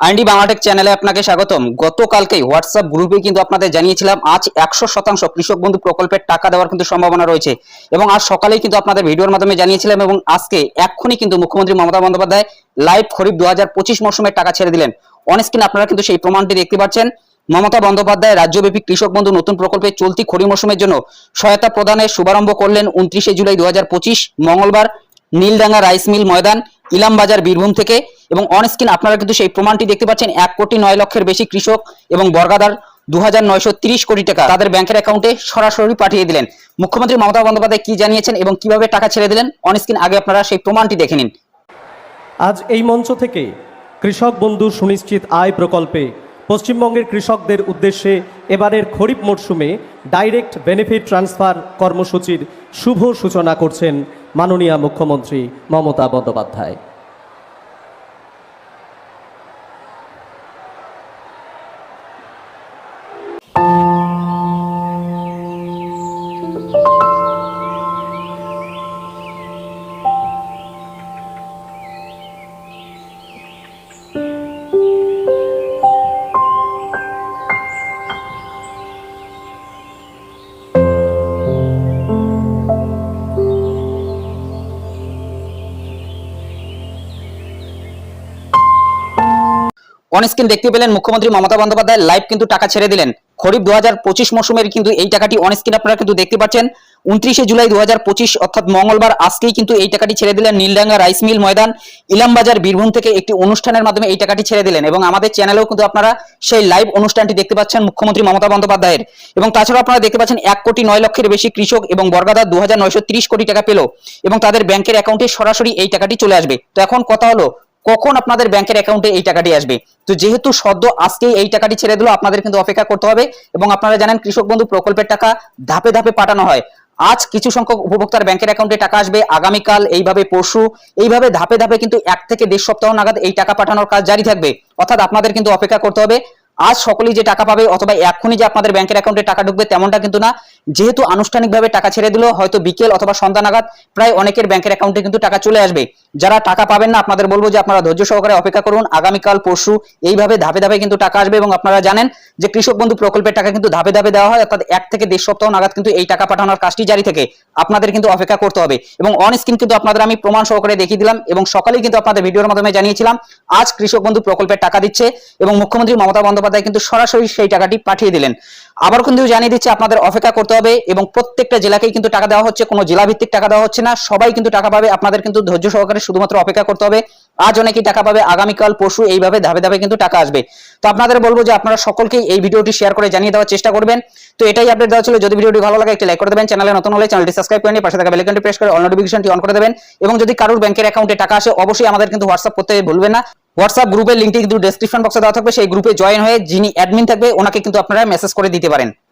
আইনডি বাংলাটেক চ্যানেলে আপনাকে স্বাগতম। গতকালকেই হোয়াটসঅ্যাপ গ্রুপে কিন্তু আপনাদের জানিয়েছিলাম, আজ একশো শতাংশ কৃষক বন্ধু প্রকল্পের টাকা দেওয়ার কিন্তু সম্ভাবনা রয়েছে। এবং আজ সকালেই কিন্তু আপনাদের ভিডিওর মাধ্যমে জানিয়েছিলাম এবং আজকে এক্ষুনি কিন্তু মুখ্যমন্ত্রী মমতা বন্দ্যোপাধ্যায় লাইভ খরিফ দু হাজার পঁচিশ মৌসুমের টাকা ছেড়ে দিলেন। অনস্ক্রিন আপনারা কিন্তু সেই প্রমাণটি দেখতে পাচ্ছেন। মমতা বন্দ্যোপাধ্যায় রাজ্যব্যাপী কৃষক বন্ধু নতুন প্রকল্পে চলতি খরিফ মৌসুমের জন্য সহায়তা প্রদানের শুভারম্ভ করলেন উনত্রিশে জুলাই দু হাজার পঁচিশ মঙ্গলবার। নীলডাঙ্গা রাইস মিল ময়দান, ইলামবাজার বীরভূম থেকে। এবং অন স্ক্রিন আপনারা কিন্তু সেই প্রমাণটি দেখতে পাচ্ছেন, এক কোটি নয় লক্ষের বেশি কৃষক এবং বর্গাদার দু কোটি টাকা তাদের ব্যাংকের অ্যাকাউন্টে সরাসরি পাঠিয়ে দিলেন। মুখ্যমন্ত্রী মমতা বন্দ্যোপাধ্যায় কি জানিয়েছেন এবং কীভাবে টাকা ছেড়ে দিলেন? অন স্ক্রিন আগে আপনারা সেই প্রমাণটি দেখে নিন। আজ এই মঞ্চ থেকে কৃষক বন্ধু সুনিশ্চিত আয় প্রকল্পে পশ্চিমবঙ্গের কৃষকদের উদ্দেশ্যে এবারের খরিফ মরশুমে ডাইরেক্ট বেনিফিট ট্রান্সফার কর্মসূচির শুভ সূচনা করছেন মাননীয় মুখ্যমন্ত্রী মমতা বন্দ্যোপাধ্যায়। অন স্ক্রিন দেখতে পেলেন মুখ্যমন্ত্রী মমতা বন্দ্যোপাধ্যায়। লাইভ কিন্তু টাকা ছেড়ে দিলেন। খরিফ দু হাজার পঁচিশ মৌসুমের কিন্তু এই টাকাটি অন স্ক্রিন আপনারা কিন্তু দেখতে পাচ্ছেন। উনত্রিশে জুলাই দু হাজার পঁচিশ, অর্থাৎ মঙ্গলবার, আজকেই কিন্তু এই টাকাটি ছেড়ে দিলেন নীলডাঙ্গা রাইস মিল ময়দান। ইলামবাজার, বীরভূম থেকে একটি অনুষ্ঠানের মাধ্যমে এই টাকাটি ছেড়ে দিলেন এবং আমাদের চ্যানেলেও কিন্তু আপনারা সেই লাইভ অনুষ্ঠানটি দেখতে পাচ্ছেন মুখ্যমন্ত্রী মমতা বন্দ্যোপাধ্যায়ের। এবং তাছাড়া আপনারা দেখতে পাচ্ছেন এক কোটি নয় লক্ষের বেশি কৃষক এবং বর্গাদার দু হাজার নয়শো তিরিশ কোটি টাকা পেল এবং তাদের ব্যাংকের অ্যাকাউন্টে সরাসরি এই টাকাটি চলে আসবে। তো এখন কথা হলো কখন আপনাদের ব্যাংকের অ্যাকাউন্টে এই টাকাটি আসবে? তো যেহেতু সদ্য আজকেই এই টাকাটি ছেড়ে দিল, আপনাদের কিন্তু অপেক্ষা করতে হবে এবং আপনারা জানেন কৃষক বন্ধু প্রকল্পের টাকা ধাপে ধাপে পাঠানো হয়। আজ কিছু সংখ্যক উপভোক্তার ব্যাংকের অ্যাকাউন্টে টাকা আসবে, আগামীকাল, এইভাবে পরশু, এইভাবে ধাপে ধাপে কিন্তু এক থেকে দেড় সপ্তাহ নাগাদ এই টাকা পাঠানোর কাজ জারি থাকবে। অর্থাৎ আপনাদের কিন্তু অপেক্ষা করতে হবে, আজ সকলেই যে টাকা পাবে অথবা এক্ষুনি যে আপনাদের ব্যাংকের অ্যাকাউন্টে টাকা ঢুকবে তেমনটা কিন্তু না। যেহেতু আনুষ্ঠানিকভাবে টাকা ছেড়ে দিল, হয়তো বিকেল অথবা সন্ধ্যা নাগাদ প্রায় অনেকের ব্যাংকের অ্যাকাউন্টে কিন্তু টাকা চলে আসবে। যারা টাকা পাবেন না, আপনাদের বলব যে আপনারা ধৈর্য সহকারে অপেক্ষা করুন। আগামীকাল, পরশু এইভাবে ধাপে ধাপে কিন্তু টাকা আসবে এবং আপনারা জানেন যে কৃষক বন্ধু প্রকল্পের টাকা কিন্তু ধাপে ধাপে দেওয়া হয়, অর্থাৎ এক থেকে দেড় সপ্তাহ নাগাদ কিন্তু এই টাকা পাঠানোর কাজটি জারি থেকে আপনাদের কিন্তু অপেক্ষা করতে হবে। এবং অন স্ক্রিন কিন্তু আপনাদের আমি প্রমাণ সহকারে দেখিয়ে দিলাম এবং সকালেই কিন্তু আপনাদের ভিডিওর মাধ্যমে জানিয়েছিলাম, আজ কৃষক বন্ধু প্রকল্পের টাকা দিচ্ছে এবং মুখ্যমন্ত্রী মমতা বন্দ্যোপাধ্যায় কিন্তু সরাসরি সেই টাকাটি পাঠিয়ে দিলেন। আবার কিন্তু জানিয়ে দিচ্ছে, আপনাদের অপেক্ষা করতে হবে এবং প্রত্যেকটা জেলাকেই কিন্তু টাকা দেওয়া হচ্ছে, কোনো জেলা ভিত্তিক টাকা দেওয়া হচ্ছে না, সবাই কিন্তু টাকা পাবে, আপনাদের কিন্তু ধৈর্য সহকারে শুধুমাত্র অপেক্ষা করতে হবে, আজ অনেকেই টাকা পাবে, আগামীকাল, পরশু এইভাবে ধাপে ধাপে কিন্তু টাকা আসবে। তো আপনাদের বলব যে আপনারা সকলকেই এই ভিডিওটি শেয়ার করে জানিয়ে দেওয়ার চেষ্টা করবেন। তো এটাই আপডেট দেওয়া ছিল, যদি ভিডিওটি ভালো লাগে একটি লাইক করে দেবেন চ্যানেলে নতুন হলে চ্যানেলটি সাবস্ক্রাইব করে নিয়ে পাশে থাকা বেল আইকনটি প্রেস করে অল নোটিফিকেশনটি অন করে দেবেন এবং যদি কারোর ব্যাংকের অ্যাকাউন্টে টাকা আসে, অবশ্যই আমাদের কিন্তু হোয়াটসঅ্যাপ করতে ভুলবেন না। হোয়াটসঅ্যাপ গ্রুপের লিঙ্কটি কিন্তু ডেসক্রিপশন বক্সে দেওয়া থাকবে। সেই গ্রুপে জয়েন হয়ে যিনি অ্যাডমিন থাকবে, ওনাকে কিন্তু আপনারা মেসেজ করে দিতে পারেন।